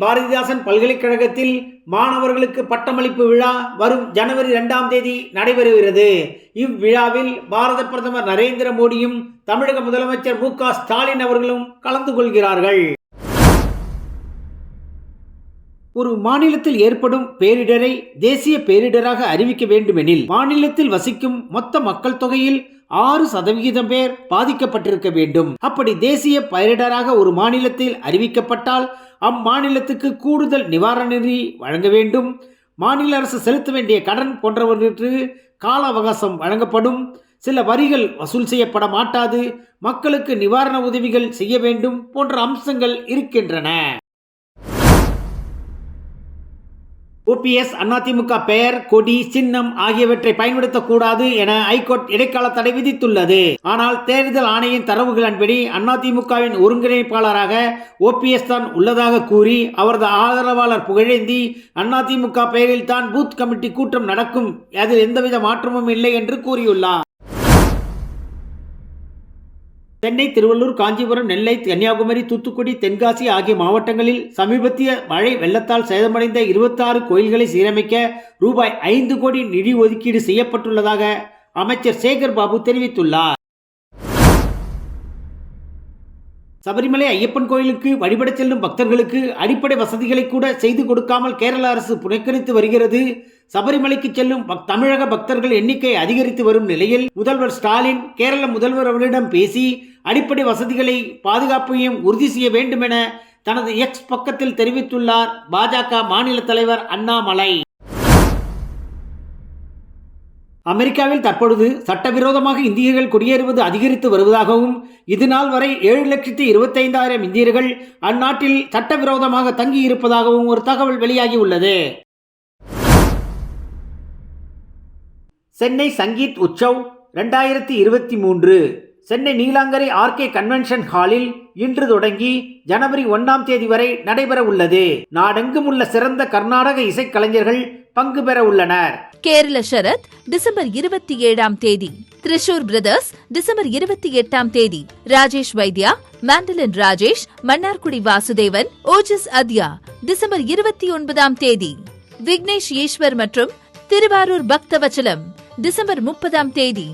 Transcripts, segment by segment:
பாரதிதாசன் பல்கலைக்கழகத்தில் மாணவர்களுக்கு பட்டமளிப்பு விழா வரும் ஜனவரி இரண்டாம் தேதி நடைபெறுகிறது. இவ்விழாவில் பாரத பிரதமர் நரேந்திர மோடியும் தமிழக முதலமைச்சர் மு ஸ்டாலின் அவர்களும் கலந்து கொள்கிறார்கள். ஒரு மாநிலத்தில் ஏற்படும் பேரிடரை தேசிய பேரிடராக அறிவிக்க வேண்டுமெனில் மாநிலத்தில் வசிக்கும் மொத்த மக்கள் தொகையில் ஆறு சதவிகிதம் பேர் பாதிக்கப்பட்டிருக்க வேண்டும். அப்படி தேசிய பேரிடராக ஒரு மாநிலத்தில் அறிவிக்கப்பட்டால் அம்மாநிலத்துக்கு கூடுதல் நிவாரண நிதி வழங்க வேண்டும். மாநில அரசு செலுத்த வேண்டிய கடன் போன்றவற்றிற்கு கால அவகாசம் வழங்கப்படும். சில வரிகள் வசூல் செய்யப்பட மாட்டாது. மக்களுக்கு நிவாரண உதவிகள் செய்ய வேண்டும் போன்ற அம்சங்கள் இருக்கின்றன. ஓபிஎஸ் அதிமுக பெயர் கொடி சின்னம் ஆகியவற்றை பயன்படுத்தக்கூடாது என ஐகோர்ட் இடைக்கால தடை விதித்துள்ளது. ஆனால் தேர்தல் ஆணையின் தரவுகளின்படி அதிமுகவின் ஒருங்கிணைப்பாளராக ஓபிஎஸ் தான் உள்ளதாக கூறி அவரது ஆதரவாளர் புகழேந்தி அதிமுக பெயரில் தான் பூத் கமிட்டி கூட்டம் நடக்கும். அதில் எந்தவித மாற்றமும் இல்லை என்று கூறியுள்ளார். சென்னை திருவள்ளூர் காஞ்சிபுரம் நெல்லை கன்னியாகுமரி தூத்துக்குடி தென்காசி ஆகிய மாவட்டங்களில் சமீபத்திய மழை வெள்ளத்தால் சேதமடைந்த இருபத்தாறு கோயில்களை சீரமைக்க ரூபாய் ஐந்து கோடி நிதி ஒதுக்கீடு செய்யப்பட்டுள்ளதாக அமைச்சர் சேகர் பாபு தெரிவித்துள்ளார். சபரிமலை ஐயப்பன் கோயிலுக்கு வழிபடச் செல்லும் பக்தர்களுக்கு அடிப்படை வசதிகளை கூட செய்து கொடுக்காமல் கேரள அரசு புறக்கணித்து வருகிறது. சபரிமலைக்கு செல்லும் தமிழக பக்தர்கள் எண்ணிக்கை அதிகரித்து வரும் நிலையில் முதல்வர் ஸ்டாலின் கேரள முதல்வர் அவர்களிடம் பேசி அடிப்படை வசதிகளை பாதுகாப்பையும் உறுதி செய்ய வேண்டும் என தனது எக்ஸ் பக்கத்தில் தெரிவித்துள்ளார் பாஜக மாநில தலைவர் அண்ணாமலை. அமெரிக்காவில் தற்பொழுது சட்டவிரோதமாக இந்தியர்கள் குடியேறுவது அதிகரித்து வருவதாகவும் இதுநாள் வரை ஏழு லட்சத்தி இருபத்தைந்தாயிரம் இந்தியர்கள் அந்நாட்டில் சட்டவிரோதமாக தங்கியிருப்பதாகவும் ஒரு தகவல் வெளியாகி உள்ளது. சென்னை சங்கீத் உற்சவ் ரெண்டாயிரத்தி இருபத்தி மூன்று. சென்னை நீலாங்கரை ஆர்கே கன்வென்ஷன் ஹாலில் இன்று தொடங்கி ஜனவரி ஒன்றாம் தேதி வரை நடைபெற உள்ளது. நாடெங்கும் உள்ள சிறந்த கர்நாடக இசைக்கலைஞர்கள் பங்கு பெற உள்ளனர். கேரள சரத் டிசம்பர் இருபத்தி ஏழாம் தேதி. திரிஷூர் பிரதர்ஸ் டிசம்பர் இருபத்தி எட்டாம் தேதி. ராஜேஷ் வைத்யா மாண்டலின் ராஜேஷ் மன்னார்குடி வாசுதேவன் ஓஜஸ் அத்யா டிசம்பர் இருபத்தி ஒன்பதாம் தேதி. விக்னேஷ் ஈஸ்வர் மற்றும் திருவாரூர் பக்தவச்சலம் டிசம்பர் முப்பதாம் தேதி.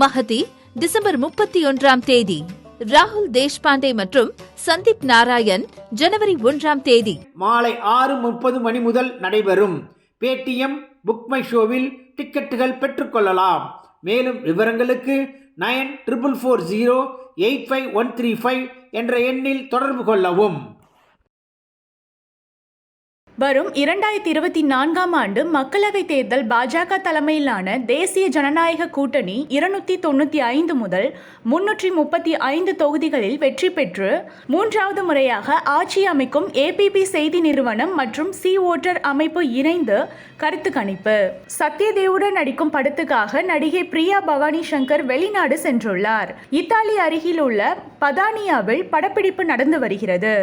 மஹதி டிசம்பர் முப்பத்தி ஒன்றாம் தேதி. ராகுல் தேஷ்பாண்டே மற்றும் சந்தீப் நாராயண் ஜனவரி ஒன்றாம் தேதி. மாலை ஆறு முப்பது மணி முதல் நடைபெறும். பேடிஎம் புக் மை ஷோவில் டிக்கெட்டுகள் பெற்றுக்கொள்ளலாம் மேலும் விவரங்களுக்கு nine triple four zero eight five one three five என்ற எண்ணில் தொடர்பு கொள்ளவும். வரும் இரண்டாயிரத்தி இருபத்தி நான்காம் ஆண்டு மக்களவைத் தேர்தல் பாஜக தலைமையிலான தேசிய ஜனநாயக கூட்டணி இருநூத்தி தொண்ணூற்றி ஐந்து முதல் முன்னூற்றி முப்பத்தி ஐந்து தொகுதிகளில் வெற்றி பெற்று மூன்றாவது முறையாக ஆட்சி அமைக்கும் ஏபிபி செய்தி நிறுவனம் மற்றும் சி ஓட்டர் அமைப்பு இணைந்து கருத்து கணிப்பு. சத்யதேவுடன் நடிக்கும் படத்துக்காக நடிகை பிரியா பவானி சங்கர் வெளிநாடு சென்றுள்ளார். இத்தாலி அருகில் உள்ள பதானியாவில் படப்பிடிப்பு நடந்து வருகிறது.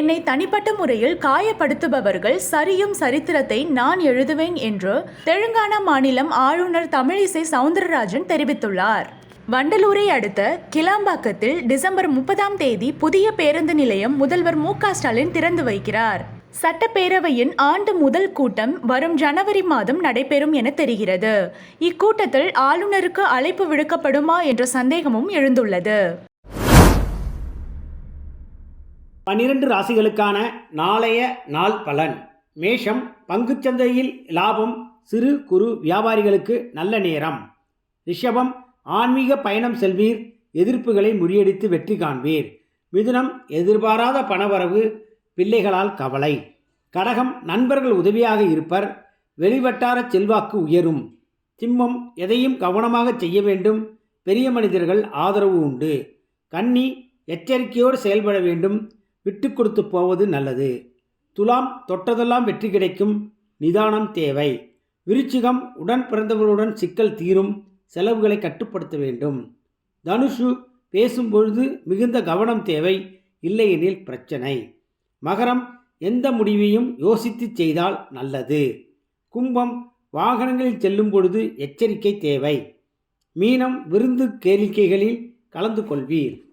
என்னை தனிப்பட்ட முறையில் காயப்படுத்துபவர்கள் சரியும் சரித்திரத்தை நான் எழுதுவேன் என்று தெலுங்கானா மாநிலம் ஆளுநர் தமிழிசை சவுந்தரராஜன் தெரிவித்துள்ளார். வண்டலூரை அடுத்த கிளாம்பாக்கத்தில் டிசம்பர் முப்பதாம் தேதி புதிய பேருந்து நிலையம் முதல்வர் மு ஸ்டாலின் திறந்து வைக்கிறார். சட்டப்பேரவையின் ஆண்டு முதல் கூட்டம் வரும் ஜனவரி மாதம் நடைபெறும் என தெரிகிறது. இக்கூட்டத்தில் ஆளுநருக்கு அழைப்பு விடுக்கப்படுமா என்ற சந்தேகமும் எழுந்துள்ளது. பன்னிரண்டு ராசிகளுக்கான நாளைய நாள் பலன். மேஷம் பங்குச்சந்தையில் லாபம் சிறு குறு வியாபாரிகளுக்கு நல்ல நேரம். ரிஷபம் ஆன்மீக பயணம் செல்வீர் எதிர்ப்புகளை முறியடித்து வெற்றி காண்பீர். மிதுனம் எதிர்பாராத பணவரவு பிள்ளைகளால் கவலை. கடகம் நண்பர்கள் உதவியாக இருப்பர் வெளிவட்டார செல்வாக்கு உயரும். சிம்மம் எதையும் கவனமாக செய்ய வேண்டும் பெரிய மனிதர்கள் ஆதரவு உண்டு. கன்னி எச்சரிக்கையோடு செயல்பட வேண்டும் விட்டு கொடுத்து போவது நல்லது. துலாம் தொட்டதெல்லாம் வெற்றி கிடைக்கும். நிதானம் தேவை. விருச்சிகம் உடன் பிறந்தவர்களுடன் சிக்கல் தீரும். செலவுகளை கட்டுப்படுத்த வேண்டும். தனுஷு பேசும்பொழுது மிகுந்த கவனம் தேவை. இல்லையெனில் பிரச்சனை. மகரம் எந்த முடிவையும் யோசித்து செய்தால் நல்லது. கும்பம் வாகனங்களில் செல்லும் பொழுது எச்சரிக்கை தேவை. மீனம் விருந்து கேளிக்கைகளில் கலந்து கொள்வீர்.